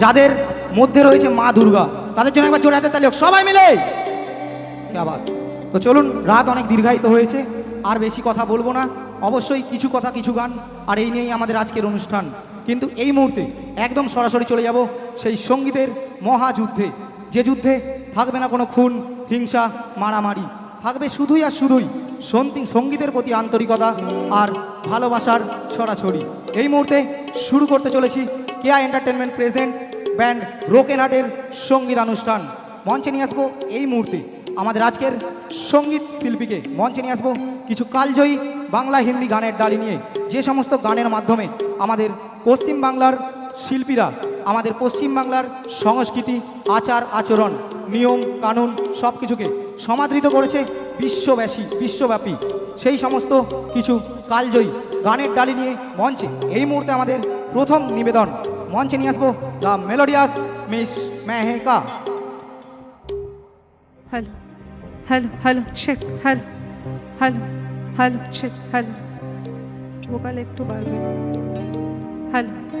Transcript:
যাদের মধ্যে রয়েছে মা দুর্গা, তাদের জন্য একবার জোরে হাতে তালি সবাই মিলে। আবার? তো চলুন, রাত অনেক দীর্ঘায়িত হয়েছে, আর বেশি কথা বলব না। অবশ্যই কিছু কথা, কিছু গান, আর এই নিয়েই আমাদের আজকের অনুষ্ঠান। কিন্তু এই মুহূর্তে একদম সরাসরি চলে যাব সেই সঙ্গীতের মহাযুদ্ধে। যে যুদ্ধে থাকবে না কোনো খুন, হিংসা, মারামারি। থাকবে শুধুই আর শুধুই সঙ্গী- সঙ্গীতের প্রতি আন্তরিকতা আর ভালোবাসার ছড়াছড়ি। এই মুহূর্তে শুরু করতে চলেছি কেয়া এন্টারটেনমেন্ট প্রেজেন্ট ব্যান্ড রোকেনহাটের সঙ্গীতানুষ্ঠান মঞ্চে নিয়ে আসব এই মুহূর্তে আমাদের আজকের সংগীত শিল্পীকে। মঞ্চে নিয়ে আসব কিছু কালজয়ী বাংলা হিন্দি গানের ডালি নিয়ে। যে সমস্ত গানের মাধ্যমে আমাদের পশ্চিম বাংলার শিল্পীরা, আমাদের পশ্চিম বাংলার সংস্কৃতি, আচার, আচরণ, নিয়ম, কানুন সব কিছুকে সমাদৃত করেছে বিশ্বব্যাপী বিশ্বব্যাপী। সেই সমস্ত কিছু কালজয়ী গানের ডালি নিয়ে মঞ্চে এই মুহূর্তে আমাদের প্রথম নিবেদন। Monchiniasbo, the melodious Miss Mehika. Hello, hello, hello, check, hello, hello, hello, check, hello. Vocal ek to bar mein. Hello.